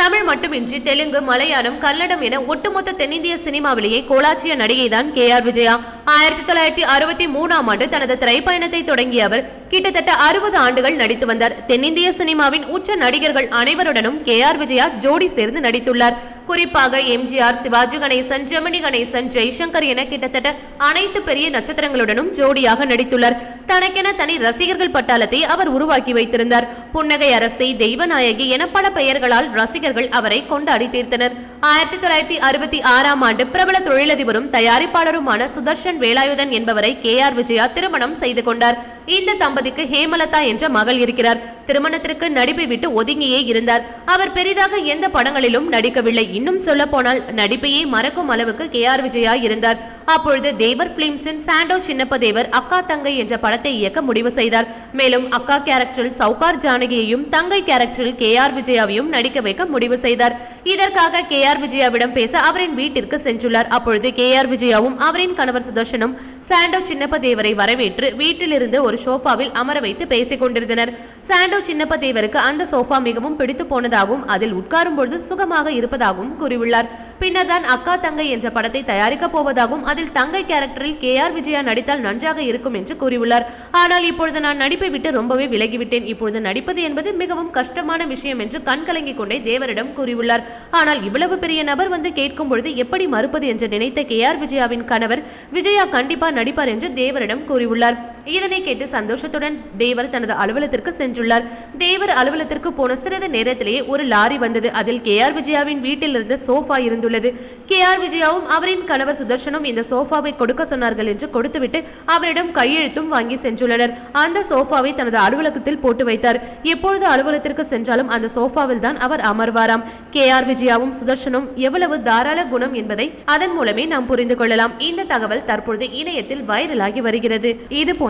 தமிழ் மட்டுமின்றி தெலுங்கு மலையாளம் கன்னடம் என ஒட்டுமொத்த தென்னிந்திய சினிமாவிலேயே கோலாச்சிய நடிகை தான் கே ஆர் விஜயா. ஆயிரத்தி தொள்ளாயிரத்தி அறுபத்தி மூணாம் ஆண்டு தனது திரைப்பயணத்தை தொடங்கிய அவர் கிட்டத்தட்ட அறுபது ஆண்டுகள் நடித்து வந்தார். தென்னிந்திய சினிமாவின் உச்ச நடிகர்கள் அனைவருடனும் கே ஆர் விஜயா ஜோடி சேர்ந்து நடித்துள்ளார். குறிப்பாக எம்ஜிஆர் சிவாஜி கணேசன் ஜெமினி கணேசன் ஜெய்சங்கர் என கிட்டத்தட்ட அனைத்து பெரிய நட்சத்திரங்களுடனும் ஜோடியாக நடித்துள்ளார். தனக்கென தனி ரசிகர்கள் பட்டாளத்தை அவர் உருவாக்கி வைத்திருந்தார். புன்னகை அரசி தெய்வநாயகி என பல பெயர்களால் ரசிகர்கள் அவரை கொண்டாடி தீர்த்தனர். ஆயிரத்தி தொள்ளாயிரத்தி அறுபத்தி ஆறாம் ஆண்டு பிரபல தொழிலதிபரும் தயாரிப்பாளருமான சுதர்ஷன் வேலாயுதன் என்பவரை கே ஆர் விஜயா திருமணம் செய்து கொண்டார். இந்த தம்பதிக்கு ஹேமலதா என்ற மகள் இருக்கிறார். திருமணத்திற்கு நடிப்பை விட்டு ஒதுங்கியே இருந்தார். அவர் பெரிதாக எந்த படங்களிலும் நடிக்கவில்லை. இன்னும் சொல்ல போனால் நடிப்பையே மறக்கும் அளவுக்கு கே ஆர் விஜயா இருந்தார். அப்பொழுது தேவர் பிலிம்ஸின் சாண்டோ சின்னப்பதேவர் அக்கா தங்கை என்ற படத்தை இயக்க முடிவு செய்தார். மேலும் அக்கா கேரக்டரில் சவுகார் ஜானகியையும் தங்கை கேரக்டரில் கே ஆர் விஜயாவையும் நடிக்க வைக்க முடிவு செய்தார். இதற்காக கே ஆர் விஜயாவிடம் பேச அவரின் வீட்டிற்கு சென்றுள்ளார். அப்பொழுது கே ஆர் விஜயாவும் அவரின் கணவர் சுதர்ஷனும் சாண்டோ சின்னப்பதேவரை வரவேற்று வீட்டிலிருந்து ஒரு சோஃபாவில் அமர வைத்து பேசிக் கொண்டிருந்தனர். சாண்டோ சின்னப்பதேவருக்கு அந்த சோஃபா மிகவும் பிடித்து போனதாகவும் அதில் உட்காரும் பொழுது சுகமாக இருப்பதாகவும் கூறியுள்ளார். பின்னர் தான் அக்கா தங்கை என்ற படத்தை தயாரிக்கப் போவதாகவும் அதில் தங்கை கேரக்டரில் கே ஆர் விஜயா நடித்தால் நன்றாக இருக்கும் என்று கூறியுள்ளார். ஆனால் இப்பொழுது நான் நடிப்பை விட்டு ரொம்பவே விலகிவிட்டேன். இப்பொழுது நடிப்பது என்பது மிகவும் கஷ்டமான விஷயம் என்று கண் கலங்கிக் கொண்டே தேவரிடம் கூறியுள்ளார். ஆனால் இவ்வளவு பெரிய நபர் வந்து கேட்கும் பொழுது எப்படி மறுப்பது என்று நினைத்த கே ஆர் விஜயாவின் கணவர் விஜயா கண்டிப்பா நடிப்பார் என்று தேவரிடம் கூறியுள்ளார். இதனை கேட்டு சந்தோஷத்துடன் தேவர் தனது அலுவலகத்திற்கு சென்றுள்ளார். தேவர் அலுவலகத்திற்கு போன சிறிது நேரத்திலேயே ஒரு லாரி வந்தது. அதில் கே ஆர் விஜயாவின் வீட்டில் இருந்த சோஃபா இருந்துள்ளது. கே ஆர் விஜயாவும் அவரின் கணவர் சுதர்ஷனும் இந்த சோஃபாவை கொடுக்க சொன்னார்கள் என்று கொடுத்துவிட்டு அவரிடம் கையெழுத்தும் வாங்கி சென்றுள்ளனர். அந்த சோஃபாவை தனது அலுவலகத்தில் போட்டு வைத்தார். எப்பொழுது அலுவலகத்திற்கு சென்றாலும் அந்த சோஃபாவில் தான் அவர் அமர்வாராம். கே ஆர் விஜயாவும் சுதர்ஷனும் எவ்வளவு தாராள குணம் என்பதை அதன் மூலமே நாம் புரிந்து கொள்ளலாம். இந்த தகவல் தற்பொழுது இணையத்தில் வைரலாகி வருகிறது. இது போன்ற